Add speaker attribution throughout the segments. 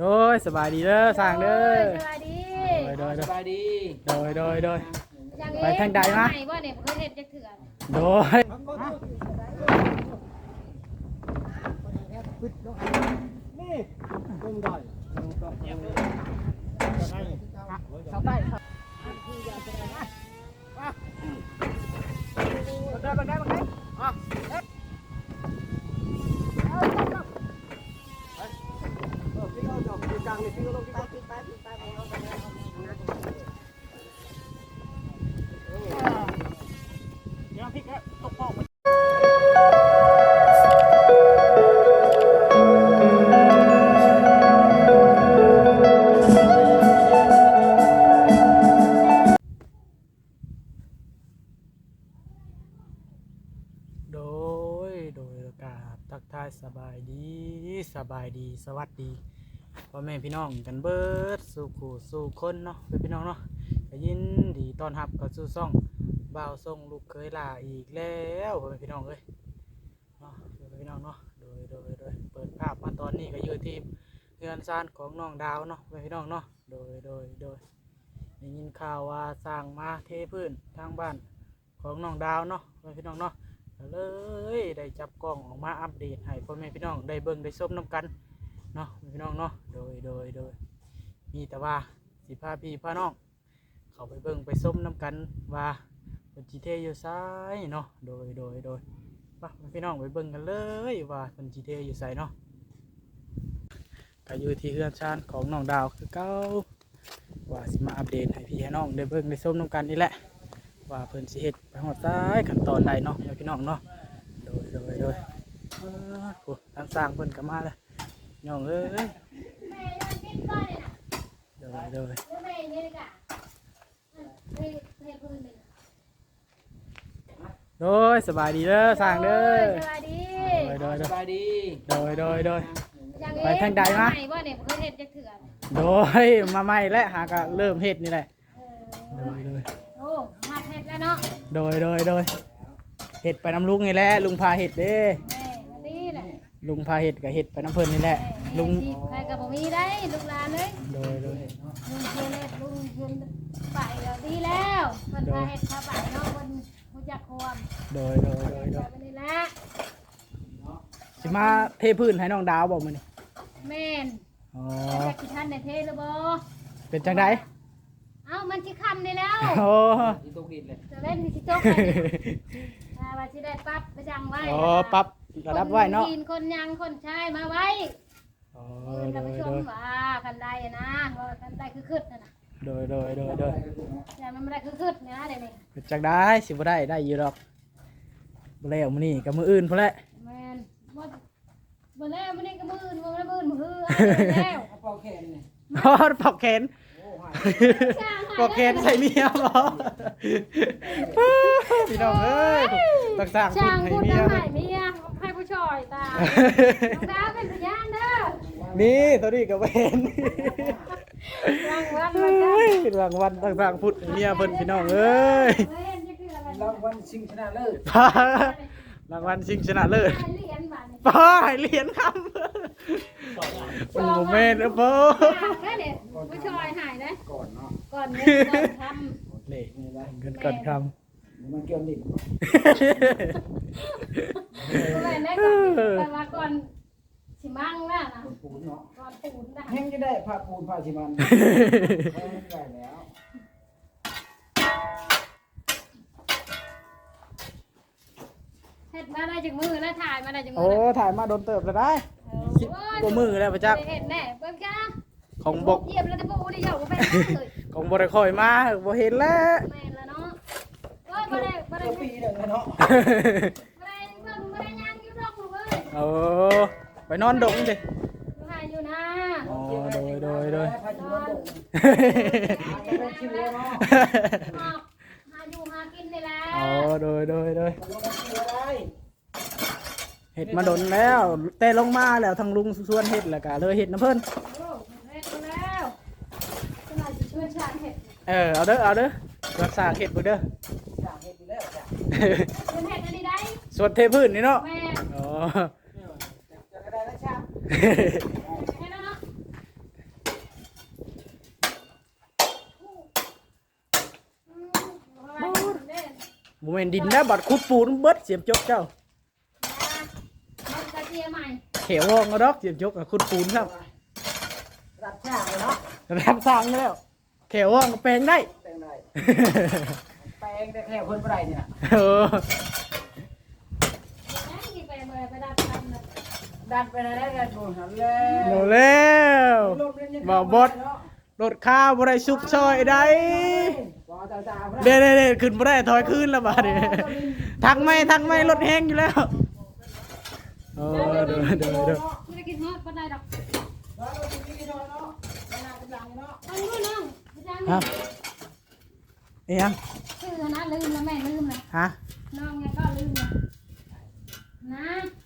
Speaker 1: โดยสบายดีเด้อสร้างเด้อ
Speaker 2: สวัสดี
Speaker 1: โดยโดย
Speaker 3: สบายดี
Speaker 1: โดยโดยโดย
Speaker 2: อย่าง
Speaker 1: ไปทางใดนะ
Speaker 2: ไหนว่าเนี่ยเคยเห็นจะเถื่อน
Speaker 1: โดย
Speaker 3: นี่เบิ่งได้เข้าไปได้บังได้บังได้อะเอ๊ะเอาเอาเอาเออพี่เอา ดอกอยู่กลางนี่พี่ก็ลงที่ไปไปไปไปเอาไปเอานะเดี๋ยวพี่ก็ตกปอก
Speaker 1: โพี่น้องกันเบิดสู่ขู่สู่คนเนาะเพื่อพี่น้องเนาะยินดีต้อนรับเข้าสู่ซ่องบ่าวส่งลูกเคยลาอีกแล้วพ่อแม่พี่น้องเอ้ยเนาะเพื่อพี่น้องเนาะโดยโดยโดยเปิดภาพมาตอนนี้ก็อยู่ที่เรือนซานของน้องดาวเนาะเพื่อพี่น้องเนาะโดยโดยโดยได้ยินข่าวว่าสร้างมาเทพื้นทางบ้านของน้องดาวเนาะเพื่อพี่น้องเนาะเลยได้จับกล้องออกมาอัปเดตให้พ่อแม่พี่น้องได้เบิ่งได้ชมน้ำกัน เนาะพี่น้องเนาะโดยโดยโดยมีแต่ว่าสิพาพี่พาน้องเขาไปเบิ่งไปชมน้ำกันว่าเป็นจีเทอยู่ซ้ายเนาะโดยโดยโดยไปพี่น้องไปเบิ่งกันเลยว่าเป็นจีเทอยู่ไสเนาะก็อยู่ที่เฮือนชานของน้องดาวคือเก้าว่าสิมาอัปเดตให้พี่ให้น้องได้เบิ่งได้ชมน้ำกันนี่แหละว่าเพิ่นสิเฮ็ดไปฮอดซ้ายขั้นตอนใดเนาะพี่น้องเนาะโดยโดยโดยเออโหทางสร้างเพิ่นก็มาเลย น้องเอ้ย
Speaker 2: แม่ยังกินก้อนเลยนะ
Speaker 1: โดยโดย
Speaker 2: แม่เนี่ยเลยกะเฮ้ยเฮ้ยพื้นเลย
Speaker 1: โดยสบายดีเด้อสร้างเด้อ
Speaker 2: สวัสดี
Speaker 1: โดยโดย
Speaker 3: สบายดี
Speaker 1: โดยโดยโดย
Speaker 2: อย่าง
Speaker 1: ไปทางใดนะ
Speaker 2: ไหนว่าเนี่ยเคยเห็นจะเถื่อน
Speaker 1: โดยมาใหม่และหาก็เริ่มเฮ็ดนี่แหละ
Speaker 2: เอ
Speaker 1: โด
Speaker 2: อย
Speaker 1: โดย
Speaker 2: โอ้มาเห็ดแล้วเนาะ
Speaker 1: โดยโดยโดยเฮ็ดไปน้ำลุงนี่แหละลุงพาเฮ็ดเด้
Speaker 2: แม่มาดีแห ละ
Speaker 1: ลุงพาเฮ็ดก็เฮ็ดไปน้ำเพิ่นนี่แหละ ลุง
Speaker 2: ใครกับผมมีได้ลูกหลานเลย
Speaker 1: โดยโดย
Speaker 2: ลุงเชียร์เลยลุงเชียร์ไปแล้วดีแล้วมันพาเห็ดพาไปเนาะคนรู้จักความ
Speaker 1: โดยโดยโดยโดย
Speaker 2: ไปนี่แหละ
Speaker 1: สิมาเทพื้นให้น้องดาวบ่มื้อนี้
Speaker 2: แม่น
Speaker 1: อ๋อ
Speaker 2: จากกี่ท่านในเทหรือบ่
Speaker 1: เป็นจังได
Speaker 2: เอ้ามันสิคำได้แล้ว
Speaker 1: โอ้
Speaker 3: ที่ตกดินเลย
Speaker 2: จะเล่นสิจบเลยอ่าว่าสิได้ปั๊บไปจังไว้
Speaker 1: อ๋อปรับ ระดับไว้เนาะ
Speaker 2: คนคนยังคนชายมาไว้
Speaker 1: อ๋อ
Speaker 2: เออ
Speaker 1: โด
Speaker 2: ท่าน
Speaker 1: ย
Speaker 2: ผู้ช
Speaker 1: โด
Speaker 2: ม
Speaker 1: ย
Speaker 2: ว่ากันได้อะนะว่ากันได้คือคืดนั่นน่ะ
Speaker 1: โดยโดยโดยโดย
Speaker 2: แต่มันไม่ได้คือคืดเนี่ยนะเดี๋ยวนี้
Speaker 1: เป็นจังได้สิบ่ได้ได้อยู่ดอกบ่แล้วมื้อนี้กับมื้ออื่นพุ่นแหละ
Speaker 2: แม่นบ่บ่แล้วมื้อนี้ก็มื้ออื่นบ่แล้วมื้ออื่นมื้อฮือเอาแล้ว
Speaker 3: กระเป๋าแขนเนี่ย
Speaker 1: อ๋อปอกแขน
Speaker 3: โอ้หาย
Speaker 1: ปอกแขนใส่เมียบ่พี่น้องเอ้ยต้องสร้าง
Speaker 2: ช่าง
Speaker 1: ให้
Speaker 2: พูด
Speaker 1: เมีย
Speaker 2: ทำให้เมีย ดาวเป็นพยานเด้อ
Speaker 1: นี่ตัวนี้ก็เป็น
Speaker 2: รางวัลมันกัน
Speaker 1: เฮ้ยรางวัลต่างๆพุทธเมียเพิ่นพี่น้องเอ้ย
Speaker 2: เว้นจะคืออะไร
Speaker 3: รางวัลชิงชนะเลิศ
Speaker 1: รางวัลชิงชนะเลิศ
Speaker 2: ได้เหรียญบาทนี่
Speaker 1: ป้าให้เหรียญคำเป็นโมเมนต์นะพ่อ
Speaker 2: แค่เนี่ยผู้ช่วยหายนะ
Speaker 3: ก่อนเนาะ
Speaker 2: ก่อนเงินก่อนท
Speaker 1: นี่
Speaker 3: นี่นะ
Speaker 1: เงินก่อนค
Speaker 3: มันเกี่ยวดินำ
Speaker 2: ก็เลยได้ก่อนก่อนมาก่อนสิมั่งนะนะ
Speaker 3: ปูนเนาะ
Speaker 2: ก่อนปูนนะ
Speaker 3: แห้งจะได้ผ้าปูนผ้าชิมันแห้งได้แล้ว
Speaker 2: เฮ็ดมาได้จากมือแล้วถ่ายมาได้จากมื
Speaker 1: โอ้
Speaker 2: อ
Speaker 1: ถ่ายมาโดนเติบแล้วได้สิบกว่ามือแล้วพระเจ้า
Speaker 2: เห็นแน่เบิ่งจ้า
Speaker 1: ของบก
Speaker 2: เยียบแล้วจะปูได้เหยาบ่ไปเลย
Speaker 1: ของบริคอยมาบ่เห็นแล้ว
Speaker 2: แม่นแล้วเนาะโอ้ยบ่ได้บ่ได้
Speaker 3: เกือบปีหนึ่งแล้วเนาะ
Speaker 2: เอ้ย
Speaker 1: โอ้ไปนอนดงดิ
Speaker 2: อยู่หาอยู่นะ
Speaker 1: อ๋อโดยโดยโดย
Speaker 3: ผ้าชิมันตกจะได้ชิมแล้วเนาะ
Speaker 2: หาหาอยู่หากินนี่แหละ
Speaker 1: อ๋อโดยโดยโดย
Speaker 3: ลงมาชิมอะไร
Speaker 1: เห็ดมาดนแล้ว แต่ลงมาแล้วทางลุงส่วนเห็ดแล้วก็เลยเห็ดน้ำเพิ่น
Speaker 2: โอ้เฮ็ดแล้วจะมาสิช่วยชาญเฮ็ด
Speaker 1: เออเอาเด้อเอาเด้อรักษาเห็ดบ่เด้อ
Speaker 3: อยากเห็นอยู่แล้วจ้ะ
Speaker 2: เพิ่นเฮ็ดอันนี้ได้
Speaker 1: ส่วนเทพื้นนี่เนาะ
Speaker 2: แม่
Speaker 1: อ๋อ บุเมนดินนะบัดคุดปูนเบิดเสียมจกเจ้า
Speaker 2: เขีย
Speaker 1: วงกระดอกเสียมจกกับคุดปูนครับ
Speaker 3: รับสร้างเนาะ
Speaker 1: รับสร้างแล้วเขียวงก็แปลงได้
Speaker 3: แปลงได้แปลงแต่แค่คนไร
Speaker 2: เนี่ย
Speaker 3: ดันไปได้กันโดนหันแล้
Speaker 1: โน
Speaker 3: ว
Speaker 1: แล้ว
Speaker 3: ลมเล่นยัง
Speaker 1: บ่บดรถข้าวบ่ได้ซุกซอยได้
Speaker 3: บ่ตาตาบ่
Speaker 1: เด้เด้เด้ขึ้นบ่ได้ถอยขึ้นแล้วบาดนี้ทักไม่ทักไม่รถแห้งอยู่แล้วโอ้เด้อเด้อเด้อ
Speaker 2: ไม่ได้กินฮอดก็ได้ดอก
Speaker 3: บ่เราสิกินเนาะเนาะเวลากำลังเนาะ
Speaker 2: อันนี้น้องอาจารย์
Speaker 1: ฮะเอียง
Speaker 2: ชื่อนะลืมแล้วแม่ลืมเลย
Speaker 1: ฮะ
Speaker 2: น้องไงก็ลืมเลยนะ
Speaker 3: ไส
Speaker 2: นี่เรายืน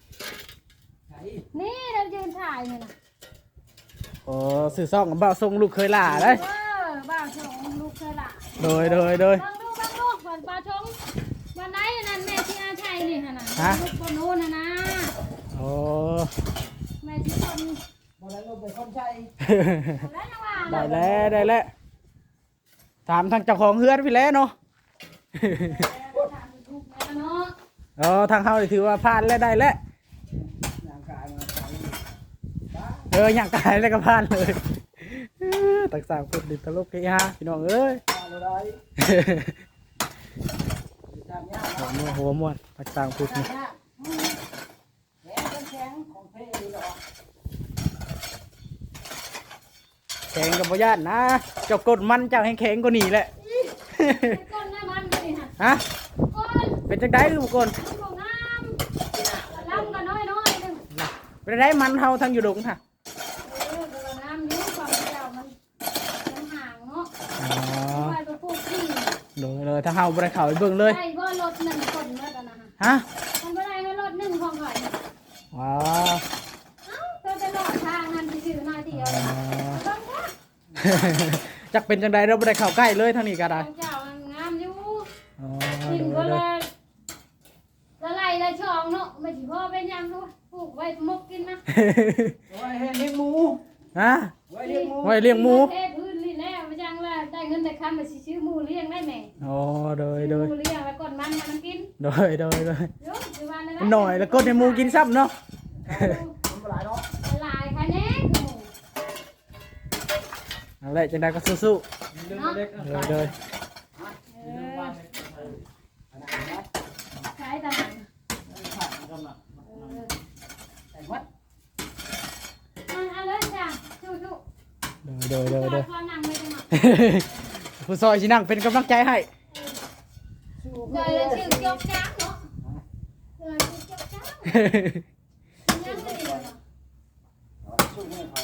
Speaker 2: ถ่ายนี่นะ
Speaker 1: โอ้สื่อซ่องกับบ่าวทรงลูกเคยล่าเลย
Speaker 2: เออบ้าชงลูกเคยละ
Speaker 1: โดยโดยโดย
Speaker 2: บังดูบังดูก่อนปลาชงวันไหนนั่นแม่ที่อาชัยนี่ฮะนะ
Speaker 1: ฮะ
Speaker 2: ลูกคนนู้นนะนะ
Speaker 1: โอ้
Speaker 2: แม่ที่คน
Speaker 3: บ่ได้ลงไปคนใช้
Speaker 2: แล้วนะว่า
Speaker 1: ได้แล้วได้แล้วถามทางเจ้าของเฮือนพี่แล้วเนาะ
Speaker 2: เนาะ
Speaker 1: อ๋อทางเฮานี่ถือว่าผ่านแล้วได้แล้ว
Speaker 3: ร่างกายมันไป
Speaker 1: เอออย่างกายแล้วก็ผ่านเลยเออตักสามคนดิตลกเฮฮาพี่น้องเอ้ย
Speaker 3: บ่ได้ตามยาก
Speaker 1: หัวม่วนหัวม่วนตักสามคนนี่
Speaker 3: แข็งแข็งของเพลดีดอก
Speaker 1: แข็งกับบ่ย่านนะเจ้ากดมันเจ้าแข็งๆกว่านี้แหละ
Speaker 2: ก้นหน้ามันเลยฮะ
Speaker 1: ฮะ
Speaker 2: ก้น
Speaker 1: เป็นจังได๋ลูกคน
Speaker 2: ของน้ำล้ำกันน้อยน้อยหนึ่ง
Speaker 1: เป็นจังได๋มันเฮาทางอยู่ดงค่ะ
Speaker 2: เออแต่ว่าน้ำยุ่งความเจ้ามันมันห่างเนาะ
Speaker 1: อ๋อ
Speaker 2: ไปไปปลูกที่
Speaker 1: โดยเลย ถ้าเฮาบ่ได้เข้าไปเบิ่งเลย
Speaker 2: ไอ้บ่รถหนึ่งคนเมื่อตอนนั้น
Speaker 1: ฮะ
Speaker 2: มันไม่ได้ให้รถหนึ่งของข่อย
Speaker 1: ว้าว
Speaker 2: เอ้าเธอจะรอดทางนั้นที่ชื่อหน้าที่เอาเลยต้องว่า
Speaker 1: จักเป็นจังไดเราบ่ได้เข้าใกล้เลยทางนี้ก็ได้
Speaker 2: องเจ้างามอยู่
Speaker 1: อ๋อ
Speaker 2: กินก็
Speaker 1: ยโด
Speaker 2: เลยละลายละช่องเนาะไม่สิพ่อเป็นยังทุกปลูกไว้มกกินนะ
Speaker 3: ไว้ให้เลี้ยงหมู
Speaker 1: ฮะ
Speaker 3: ไว้เลี้ยงหมู
Speaker 1: ไว้เลี้ยงหมู
Speaker 2: เทพื้น เงินได้คำมาสิซื้อหมูเลี้ยงได้แหม่
Speaker 1: อ๋อโดยโดย
Speaker 2: หมูเลี้ยงแล้วก่อนมันให้มันกิน
Speaker 1: โดยโดยโดย
Speaker 2: เดี๋ยวสิว่าะ
Speaker 1: หน่อยแล้วก็ให้หมูกินซ้ำเนาะ
Speaker 3: มันบ่หลายเนาะ
Speaker 2: ละลายค่ะแน่คือหมู
Speaker 1: เอาละจังไดก็สู้
Speaker 3: เรื่องเล็ก
Speaker 1: ๆโดยโดย
Speaker 2: เออใช้ตาหนังเออ
Speaker 3: แต่วัด
Speaker 2: เอาเอาเลยจ้ะสู้ๆ
Speaker 1: โดยโดยโดยโดย ผู้ซอยสินั่งเป็นกำลังใจให้
Speaker 3: สู้
Speaker 2: เดี๋
Speaker 3: เพื่อ
Speaker 2: เลยชื่อจกจ้างเนาะเดี๋ยวชื่อจกจ้างยังไม่ดีเนาะ
Speaker 3: เพื่อใคร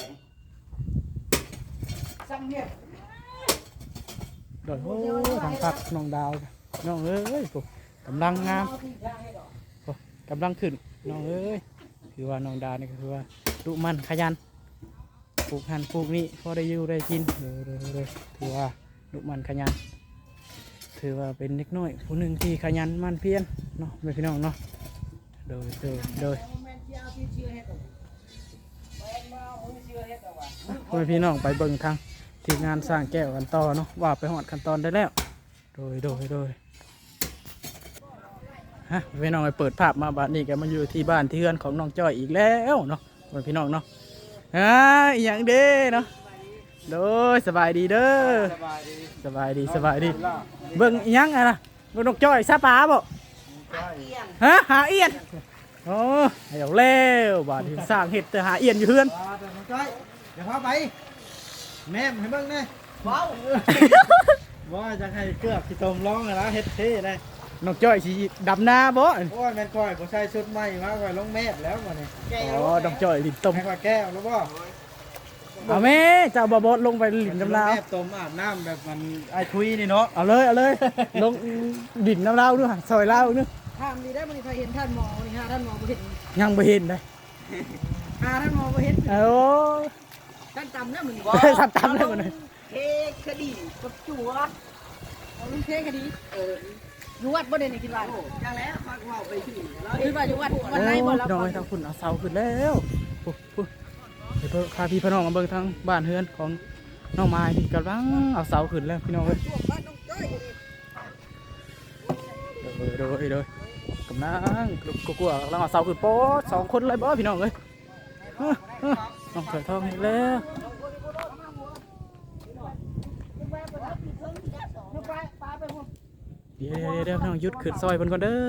Speaker 3: ซ้ำเนี่ย
Speaker 1: โดยโอ้ทางพักน้องดาวน้องเอ้ยปุ๊กำลังงาม
Speaker 3: ย่างให้ดอก
Speaker 1: ปุ๊กำลังขึ้นน้องเอ้ยคือว่าน้องดาวนี่ก็คือว่าดุมันขยัน ปลูกหันปลูกนี่พอได้อยู่ได้กินเด้อเด้อถือว่าดุมันขยัน ถือว่าเป็นเด็กน้อยผู้หนึ่งที่ขยันมันเพียรเนาะไม่พี่น้องเนาะโดยโดยโดย
Speaker 3: เอาที่เชื่อเฮ็ดดอกแม่นมาเอาที่เชื่อเฮ็ดดอกว่ะ
Speaker 1: พ่อแม่พี่น้องไปเบิ่งทางทีมงานสร้างแก้วกันต่อเนาะว่าไปหอดขั้นตอนได้แล้ว โดยโดยโดยฮะพี่น้องไปเปิดภาพมาบ้านนี้กันมาอยู่ที่บ้านที่เฮือนของน้องจ้อยอีกแล้วเนาะพี่น้องเนาะ อ่าอหย่างเด้เนาะโดยสบายดีเด้อ
Speaker 3: สบายดี
Speaker 1: สบายดีสบายดี เบิ่งอิหยังอะนะเบิ่งนกจ้อยซาปลาบ่ฮะหาเอียนโอ้เดี๋ยวแล้วบาดนี้สร้างเห็ดแต่หาเอียนอยู่เฮือน
Speaker 3: ว้าแต่น้องจ้อยเดี๋ยวพาไป แม่ให้เบิ่งแน่ว้าวว่าจะให้เกือบที่ตมร้องอะนะเฮ็ดเท่ได้
Speaker 1: นกจ้อยสิดำนาบ่
Speaker 3: โอ้ยแม่นก้อยบ่ใส่ชุดใหม่มาก้อยลงแม่แล้วมานี่
Speaker 1: อ๋อนกจ้อยลิ้นต้ม
Speaker 3: ให้ก้อยแก้วแล้วบ่
Speaker 1: เอาแม่เจ้าบ่บดลงไปลิ้นน้ำลาว
Speaker 3: แม่ต้มอาบน้ำแบบมันไอ้คุยนี่เนาะ
Speaker 1: เอาเลยเอาเลยลงดินน้ำลาวด้วยซอยลาวด้วย
Speaker 4: ถามดีได้มันเคยเห็นท่านหมอนี่ฮะท่านหมอบ่เห็น
Speaker 1: ยังบ่เห็นเลย
Speaker 4: หาท่านหมอบ่เห็น
Speaker 1: โอ้
Speaker 4: ท่านจำได้มัน
Speaker 1: สับตำเลยมันเลย
Speaker 4: เทคดีกับจัวเอาลุงเทคดีเออ อยู่วัดบ่ได้นี่กินว่าอย่งแล้วฟังว่าไปที่เราคิดว่าอยู่วัดวันไหนบ่เรา
Speaker 1: ดอยทางคุณเอาเสาขึ้นแล้วปุ๊เดี๋ยวพาพี่พน้องมาเบิ่งทางบ้านเฮือนของน้องไม้พี่กำลังเอาเสาขึ้นแล้วพี่น้องเอ้ยโดยโดยกำลังกลัวกำลังเอาเสาขึ้นโป๊สองคนเลยบ่พี่น้องเอ้ยน้องเสือทองอีกแล้ว เดี๋ยวเดี๋ยวเดี๋ยวน้องยุดขึ้นซอยเพิ่นก่อนเด้อ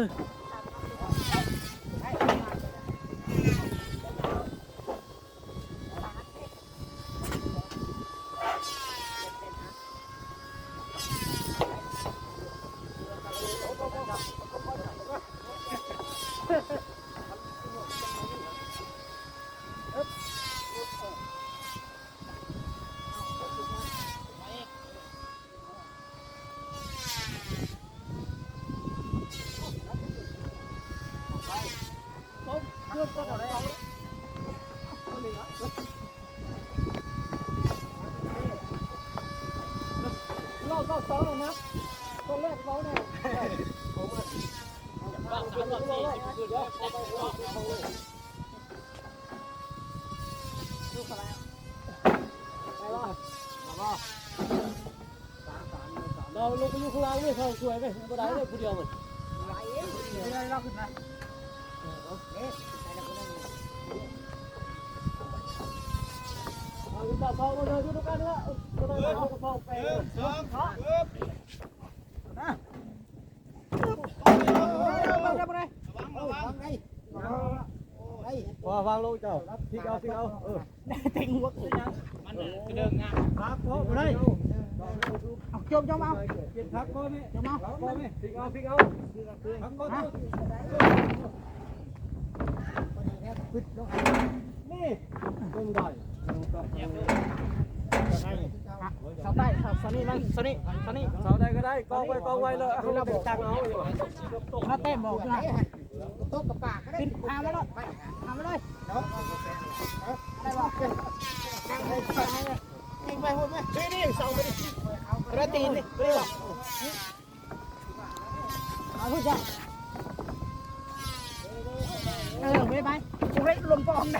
Speaker 4: ก็ซ้องเลยนะคนแรกเขาเนี่ยผมว่าบ้านสามหลังสี่คือเดี๋ยวเขาไปรอลยลูกอะไรไปรอดมาบ่สามสามสามเราลงไปอยุคข้างล่างไม่เขาสวยไหมไม่ได้เลยผู้เดียวมันไหลเองผู้เดียวเราขึ้นมาเนี่ยไปแล้วก็ได้เอาลูตาเขามาเดินดูกันละ
Speaker 3: ว่าวางลูกเจ้าทิ้งเอาทิ้งเอาเออ
Speaker 4: ทิ้งหัว
Speaker 1: กูมันเดินงา
Speaker 3: นครับโอ้ไปเลย
Speaker 4: เอาจมจมเอาเก็
Speaker 3: บทักก้อนนี่
Speaker 4: จมเอา
Speaker 3: ก้อนนี่ทิ้งเอาทิ้งเอาทักก้อนนี่นี่ต้องได้ต้องได้
Speaker 4: เสาใต้ครับเสานี่มั้งสานี่เสานี่
Speaker 3: เสาได้ก็ได้กองไว้กองไว้เลยเราบอกตังเอาย
Speaker 4: มาเต้มบอกนะโต๊ะกระปากก็ได้ทำมาเลยทำมาเลยเนาะอะไรบอกนั่งเลยิงไปหัวไหมนี่นี่เสาไปดิกระตีนนี่ไม่ได้บอกเอาผู้ชายเออไม่ไปจะได้ลมปองไหน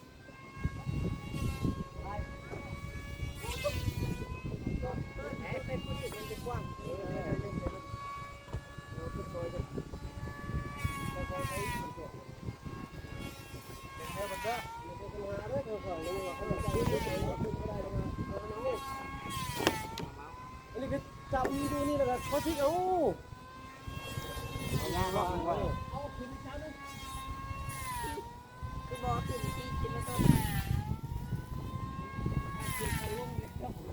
Speaker 1: พอที่อู้อย่ท้งานี้นะเอาไป
Speaker 4: ตามะเอาไปนเช้อาด้นะเจ้อาไอาไปนเอ
Speaker 3: นี่นะนแล้
Speaker 4: นตอ
Speaker 3: นขึ้นไปลุ้นเนี้
Speaker 4: นเอาไม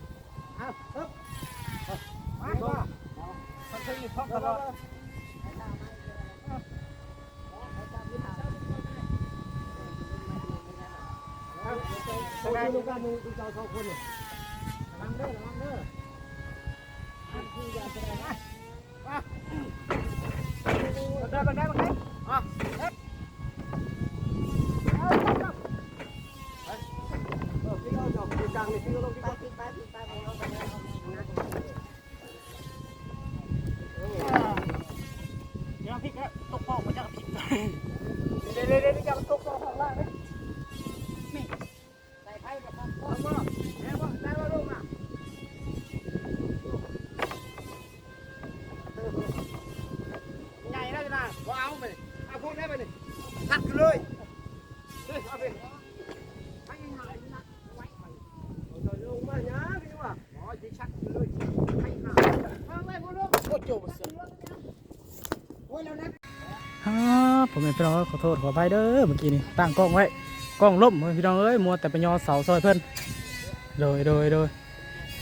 Speaker 4: ฮะตามบมาไปตา
Speaker 3: มนี้นไปข้าไปน ฮ่า
Speaker 1: ผมเป็นพี่น้องขอโทษขออภัยเด้อเมื่อกี้นี่ตั้งกล้องไว้กล้องล่มพี่น้องเอ้ยมัวแต่ไปยอเสาซอยเพิ่นโดยโดยโดย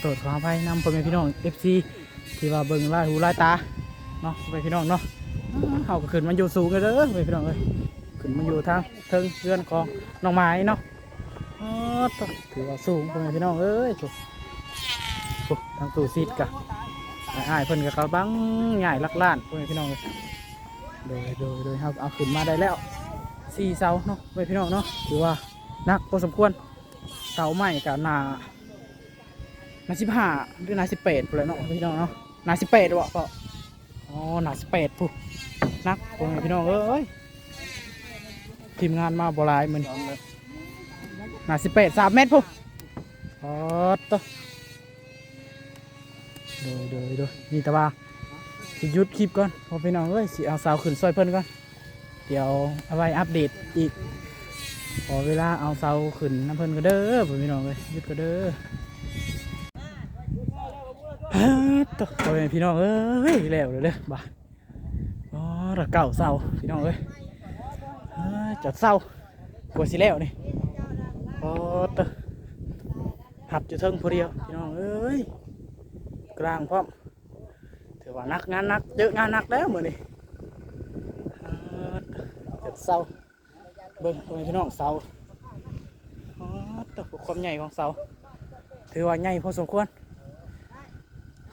Speaker 1: โทษขออภัยนำผมเป็นพี่น้องเอฟซีที่ว่าเบิ่งลายหูไลายตาเนาะไปพี่น้องเนาะเขาก็ขึ้นมันอยู่สูงกันเด้อไปพี่น้องเอ้ยขึ้นมันอยู่ทางเทิงเรื่อนของน้องไม้เนาะถือว่าสูงผมไปพี่น้องเอ้ยทางตู้ซีดกะ อ้ายเพิ่นก็กำลังใหญ่ลักล้านพ่อแม่พี่น้องเอ้ยโดยโดยโดยเฮาเอาขึ้นมาได้แล้วสี่เสาเนาะพ่อแม่พี่น้องเนาะถือว่านักพอสมควรเสาใหม่กับนานาสิบห้าหรือนาสิบแปดเลยเนาะพี่น้องเนาะนาสิบแปดวะก็อ๋อนาสิบแปดปุ๊นักพวกนี้พี่น้องเอ้ยทีมงานมาบลายมันนาสิบแปดสามเมตรปุ๊อ๋อต่อ เดี๋ยวเดี๋ยวเดี๋ยนี่แต่ว่าสิหยุดคลิปก่อนพอพี่น้องเอ้ยสิเอาสาวขึ้นซอยเพิ่นก่อนเดี๋ยวเอาไว้อัปเดตอีกพอเวลาเอาเสาขึ้นน้ำเพิ่นก็เด้อพี่น้องเอ้ยหยุดก็เด้อเฮ้ตัวตัวเป็นพี่น้องเอ้ยแล้วเลยเด้อบ่าอ๋อระเก่าเศร้าพี่น้องเอ้ยเอ้ยจัดเศร้ากลัวสิแล้วนี่โอ้ตหับอยู่เทิงผู้เดียวพี่น้องเอ้ย กลางพร้อมถือว่านักงานนักเยอะงานนักแล้วมือนี่เจัดเศร้าเบิ่งตัวเป็นพี่น้องเศร้าตัวความใหญ่ของเสาถือว่าใหญ่พอสมควร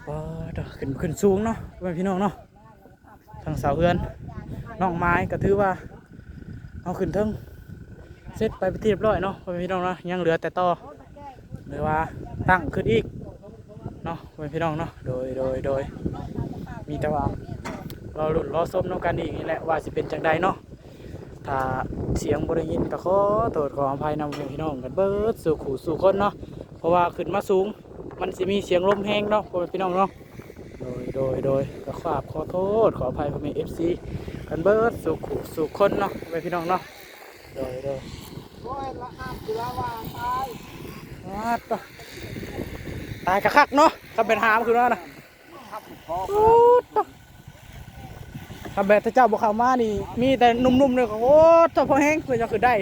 Speaker 1: ก็ดอขึ้นขึ้นสูงเนาะเพื่อนพี่น้องเนาะทางเสาเอือนน้องไม้ก็ถือว่าเอาขึ้นเทิงเสร็จไปเป็นที่เรียบร้อยเนาะเพื่อนพี่น้องเนาะยังเหลือแต่ต่อหรือว่าตั้งขึ้นอีก เนาะเพื่อนพี่น้องเนาะโดยโดยโดยมีแต่ว่าเราหลุดรอส้มน้องกันอีกนี่แหละว่าสิเป็นจังใดเนาะถ้าเสียงบริยินก็ขอโทษขออภัยนำเพื่อนพี่น้องกันเบิดสู่ขู่สู่คนเนาะเพราะว่าขึ้นมาสูงมันสิมีเสียงลมแห้งเนาะพ่อแม่พี่น้องเนาะโดยโดยโดยก็ขอขอโทษขออภัยพ่อแม่เอฟซีกันเบิดสู่ขู่สู่คนเนาะพ่อแม่พี่น้องเนาะโดยโดย
Speaker 3: โอ้ยละอาบคือละวางตาย
Speaker 1: มาต่อ ตายกะคักเนาะถ้าเป็นหามคือว่านะ
Speaker 3: ครับพอ
Speaker 1: โอ้ต่อถ้าแบบถ้าเจ้าบอกเข้ามานี่ มีแต่หนุ่มๆเลยก็โอ้ต่อพอแห้งเพื่อจะขึ้นได้
Speaker 2: ไป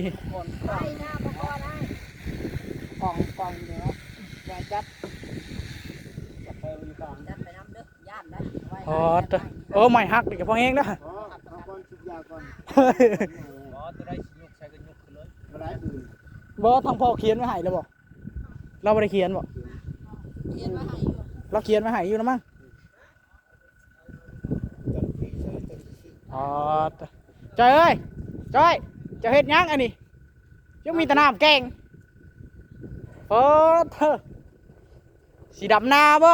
Speaker 2: หน้าบ่พอได้
Speaker 3: กล่องกล่องเนาะยาจัดจับไปอยู่กลาง
Speaker 4: จัดไปน้ำเด้อย่านได้ไว้
Speaker 1: อ๋อต่อโอ้ไม่ฮักนี่ก็พอแห้งนะ
Speaker 3: อ๋อเอาก่อนสุดยาก่อน
Speaker 4: อ๋อจะได้ชิยุกใช้กันยุกขึ้นเลย
Speaker 3: มาได้อื่น
Speaker 1: บอทางพ่อเขียนไว้ให้แล้วบอกเราไม่ได้เขียนบอก
Speaker 4: เขียนไว้ให้อยู่
Speaker 1: เราเขียนไว้ให้อยู่นะมั้ง
Speaker 3: จัดปีใช้จัดปี
Speaker 1: อ๋อจอยเอ้ยจอยจะเฮ็ดหยังอันนี้ยังมีแตะน้ำแกงโอ้เธอสีดำนาบ่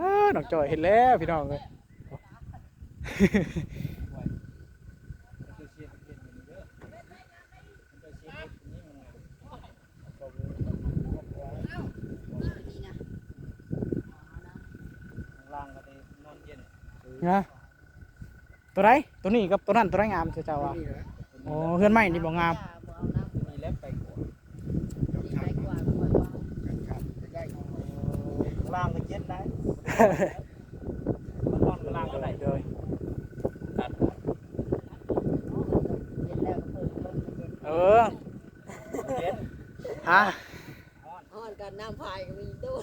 Speaker 1: อ้าน้องจอยเห็นแล้วพี่น้องเลย นะตัวไรตัวนี้กับตัวนั้นตัวไรงามเจ้าว่า
Speaker 3: นี่นะ
Speaker 1: โอ้เพื่อนใหม่นี่บ่งาม
Speaker 4: มีเล็บไปกว่า
Speaker 3: ดีไปกว่าครับใกล้ๆ
Speaker 4: ล่างก็เย็นได้นอนก็ล่างก็ได้
Speaker 1: เลย
Speaker 4: ตัด
Speaker 1: เออ
Speaker 4: เย็น
Speaker 1: ฮะ
Speaker 4: อ่อนกันน้ำพายก็มีตู้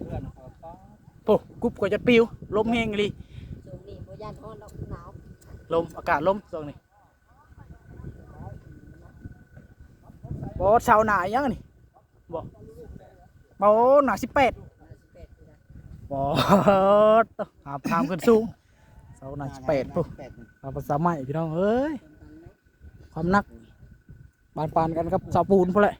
Speaker 4: เพื่อนเขาก็
Speaker 1: ปุ๊บ กุ๊บก็จะปิวลมแห้งเลย
Speaker 4: ช่วงนี้บ่ย่านฮ้อนดอกหนาว
Speaker 1: ลมอากาศลมช่วงนี้บอเสาหนายังนี่บอบอหนาสิบแปดบอหาพามขึ้นสูงเสาหนาสิบแปดปุ๊บเอาภาษาใหม่พี่น้องเอ้ยความหนักปานปานๆกันครับเสาปูนพอแหละ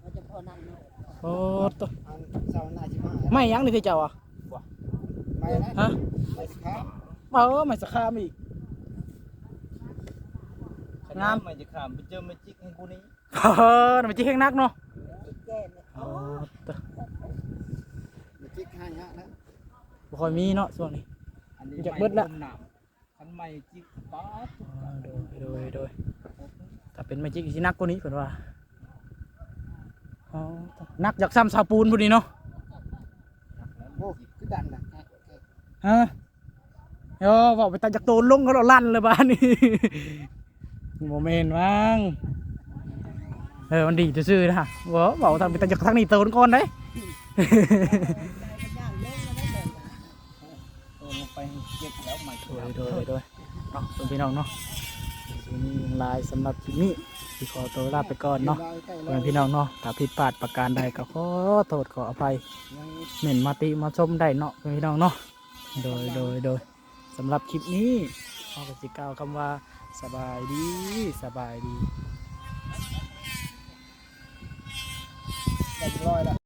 Speaker 4: เราจะพอนั่นเนาะ
Speaker 1: โอ้ต
Speaker 3: อันเสาร์หน้าสิมา
Speaker 1: ไม่ยังนี่ที่เจ้าอะ
Speaker 3: ไม่นะ
Speaker 1: ฮะ
Speaker 3: ไม่สิครับ
Speaker 1: เออไม่สักคามอีกงาม
Speaker 4: มันจะขามไปเจอมาจิกให้กูนี้
Speaker 1: เออมันจีแข้งนักเนาะ
Speaker 4: แก้เนี่ย
Speaker 1: โอ้ต
Speaker 3: มาจิกให้ฮะนะ
Speaker 1: บ่ค่อยมีเนาะช่วงนี้
Speaker 4: อันนี้
Speaker 1: อยากเบิดละ
Speaker 4: หนามคันใหม่จิกป๊าด
Speaker 1: อ่าโดยโดยโดยถ้าเป็นแมจิกสินักกว่านี้เพิ่นว่าอ๋อนักจากซ้ำซาปูนพุ่นนี่เนาะ
Speaker 3: โอ้คือดังนะ
Speaker 1: ฮะโอ้บอกไปตาจากโตนลงเขาเราลั่นเลยบ้านนี่โมเมนต์มั้งเออมันดีจะซื่อนะบอกบอกทางไปตาจากทางนี้โตนก่อนได้
Speaker 4: ไปเก็บแล้วใหม่
Speaker 1: โดยโดยโดยเนาะเป็นพี่น้องเนาะทีลายสำหรับคลิปนี้ที่ขอตัวลาไปก่อนเนาะเป็นพี่น้องเนาะถ้าผิดพลาดประการใดก็ขอโทษขออภัยเหม็นมาติมาชมได้เนาะเป็นพี่น้องเนาะ โดยโดยโดยสำหรับคลิปนี้เอากสิกล่าวคำว่าสบายดีสบายดี
Speaker 4: เรียบร้อยแล้ว